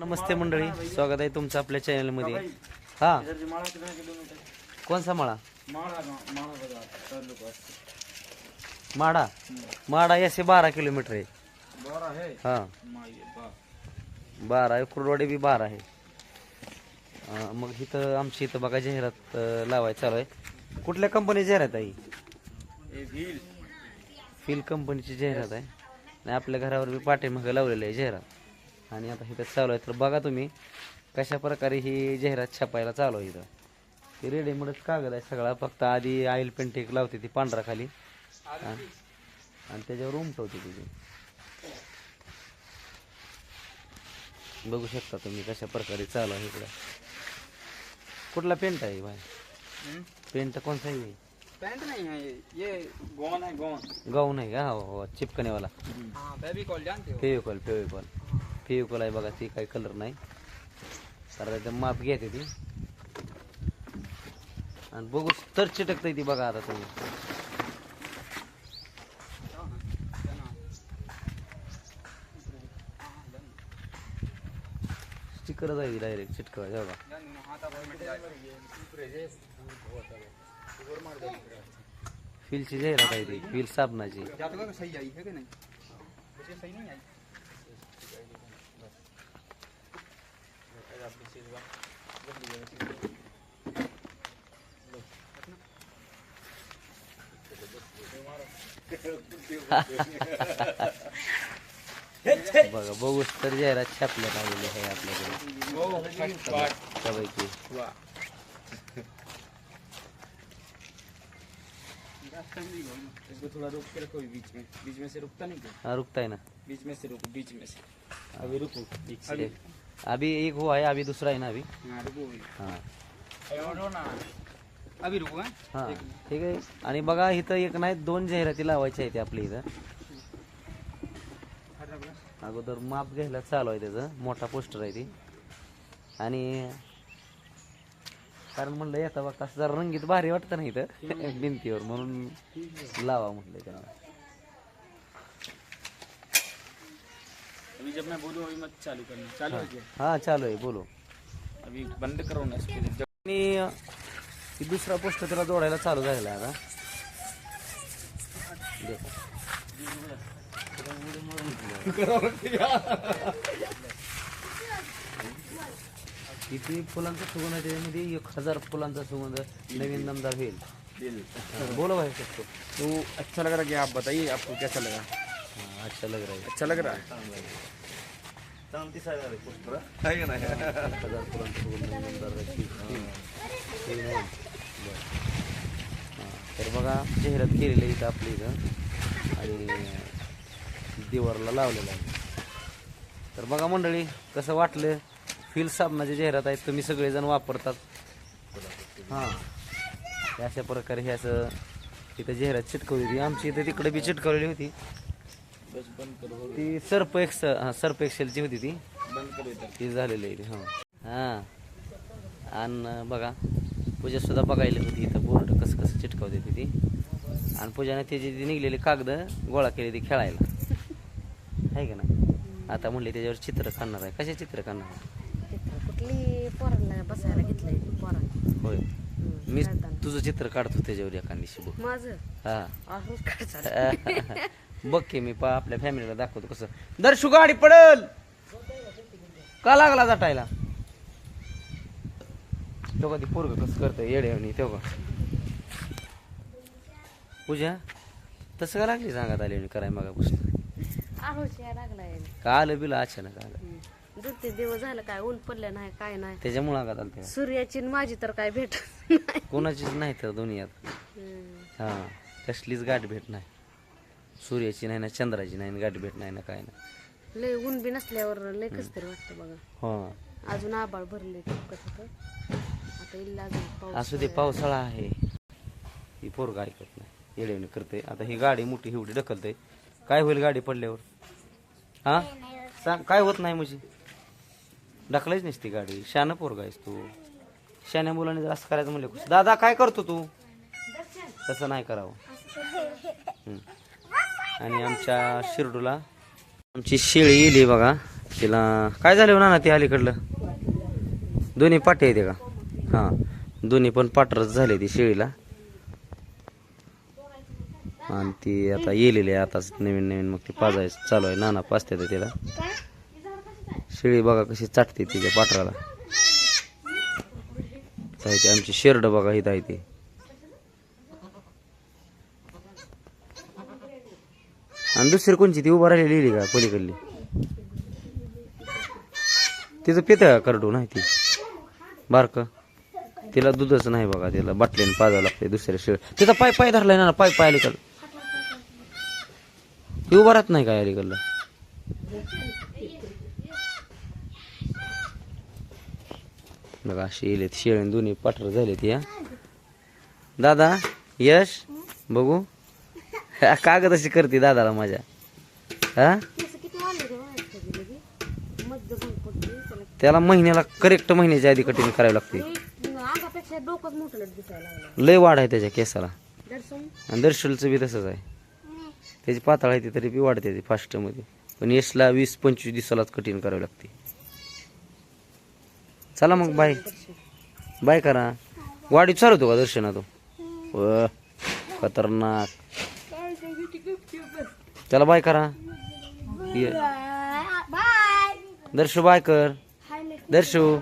नमस्ते मंडळी स्वागत आहे तुमचं आपल्या चॅनलमध्ये. हा. कोणचा मळा? माडा. माडा याचे बारा किलोमीटर आहे. हा. बारा आहे कुरवाडी बी बारा आहे. मग इथं आमची इथं बघा जाहिरात अं, लावायचं चालू आहे. कुठल्या कंपनीची जाहिरात आहे? फिल कंपनीची जाहिरात आहे. आणि आपल्या घरावर बी पाठीमागं लावलेलं आहे जाहिरात. आणि आता इथं चालू आहे तर बघा तुम्ही कशा प्रकारे ही जाहिरात छापायला चालू आहे इथं. ते रेडीमेडच कागद आहे सगळा फक्त आधी ऑइल पेंटिंग लावते ती पांढरा खाली आणि त्याच्यावर उमटवते तिथे बघू शकता तुम्ही कशा प्रकारे चालू आहे इकडं. कुठला पेंट आहे भाई? पेंट कोणता आहे? पैंट नहीं है ये ये गोन है गोन गाऊन आहे का? हो हो चिपकणेवाला. हाँ फेविकॉल जानते हो. फेविकॉल फेविकॉल. फेविकॉल आहे बघा ती काही कलर नाही. तर ते माप घ्यायचे ती. आणि बघू तर चिटकतंय ती बघा आता तुम्ही. स्टिकर जाईल डायरेक्ट चिटकवायचं बघा. फिलची जाहिरात आहे ती फिल साबणाची. है बघा बघू तर जाहिरात छापण्यात आलेली आहे आपल्याकडे. त्यापैकी इसको थोड़ा रोक के रखो बीच में बीच में से रुकता नहीं क्या हा रुकताय ना. बीच में से रुको बीच में से. अभी रुको अभी अभी एक हुआ है अभी दूसरा है ना अभी? हाँ हाँ। अभी रुको हैं। ठीक आहे. आणि बघा इथं एक नाही दोन जाहिराती लावायच्या आहेत आपल्या इथं. अगोदर माप घ्यायला चालू आहे त्याचं. मोठा पोस्टर आहे ती. आणि कारण म्हणलं येता बघता असं जरा रंगीत भारी वाटतं ना इथं. भिंतीवर म्हणून लावा म्हटलं त्यांना अभी जब मैं बोलूँ अभी मत चालू करना। चालू है। क्या हा चालू आहे बोलो। अभी बंद करो ना इसको जब आणि ती दुसरा पोस्ट त्याला जोडायला चालू झालेला आहे आता देखो. किती फुलांचा सुगंध आहे त्याच्यामध्ये? एक हज़ार फुलांचा सुगंध नवीन नमदार होईल बोलो भाई सबको तो अच्छा लग रहा है कि आप बताइए आपको कैसा लगा? हाँ, अच्छा लग रहा है. अच्छा लग रहा है? आहे. तर बघा जाहिरात केलेली इथं आपली इथं. आणि दिवारला लावलेलं आहे. तर बघा मंडळी कसं वाटलं? फील साबणाची जाहिरात आहे. तुम्ही सगळेजण वापरतात. हां. अशा प्रकारे हे असं इथं जाहिरात चिटकवली होती. आमची इथं तिकडे बी चिटकवलेली होती. ती सर्प एक्स हां सर्प एक्सेलची होती ती. बंद करो इधर ती झालेली आहे ती हां. हां. आणि बघा पूजा सुद्धा बघायला होती इथं. बोर्ड कसं कसं चिटकवते होती ती. आणि पूजाने त्याची ती निघलेली कागद गोळा केली ती खेळायला. आहे का नाही? आता म्हणले त्याच्यावर चित्र काढणार आहे. कशा चित्र काढणार आहे? चित्र कुठली पोरांना बसायला घेतलंय पोरांना. होय. मी. तुझं चित्र काढतो त्याच्यावर एका दिवशी बघ. माझं? हा. असंच काढतात बघ की मी पा आपल्या फॅमिलीला दाखवतो कसं. दर्शू गाडी पडल! का लागला जाटायला? तो कधी पोरग कसं करतं येडे आणि तेव्हा पूजा तसं का लागली सांगत आली कराय मागापासून या लागलाय. का आलं बिलं अचानक आलं. हम्म. दोन तीन दिवस झालं काय ऊन पडलं नाही काय नाही. त्याच्यामुळं आलं तेव्हा सूर्याची आणि माझी तर काय भेट नाही. कोणाचीच नाही तर दुनियात. हम्म. हा कसलीच गाठ भेट नाही. सूर्याची नाही ना चंद्राची नाही ना गाठ भेट नाही ना काय नाही. लय ऊन बी नसल्यावर लय कस तरी वाटतं बघा. हा. अजून आबाळ भरले तितकंच होतं आता इल्ला अजून पाऊस. असू दे पावसाळा आहे. ही पोरगा ऐकत नाही. येडेवणी करते. आता ही गाडी मोठी एवढी ढकलते. काय होईल गाडी पडल्यावर? हा? सांग काय होत नाही म्हणजे? ढकलायच नसती गाडी. शान पोरगा आहेस तू. शान्या मुलाने जर असं करायचं म्हणलं कसं? दादा काय करतो तू? तसं नाही करावं. आणि आमच्या शिरडूला आमची शेळी येली बघा. तिला काय झालं ना नाना ते अलीकडलं? दोन्ही पाटे येते का? हां. दोन्ही पण पाटरच झाले ती शेळीला. आणि ती आता येलेली आहे. आताच नवीन नवीन मग ती पाजायचं चालू आहे. नाना पाजते तिला. शेळी बघा कशी चाटते तिच्या पाठराला ते आमची शेरड बघा इथं आहे ते. आणि दुसरी कोणची? ती उभा राहिलेली लिहिली का पलीकडली? तिचं पित करडू नाही ती. बारक. तिला दूधच नाही बघा तिला बाटलीने पाजावं लागते दुसऱ्या शेळ तिचा पाय पाय धरलाय ना पाय पाय अलीकडलं ती उभा राहत नाही काय अलीकडलं? बघा अशी येले शेळी दोन्ही पाठर झाले या दादा यश बघू. कागद अशी करते दादाला माझ्या. हा? त्याला महिन्याला करेक्ट महिन्याच्या आधी कटिंग करावी लागते. लय वाढ आहे त्याच्या केसाला. आणि दर्शलचं बी तसंच आहे. त्याची पातळ आहे ती तरी बी वाढते फास्टमध्ये पण यशला वीस पंचवीस दिवसालाच कटिंग करावी लागते. चला मग बाय. बाय करा. वाढीत चालवतो का दर्शना तो व खतरनाक. चला बाय करा. दर्शू बाय कर. दर्शू.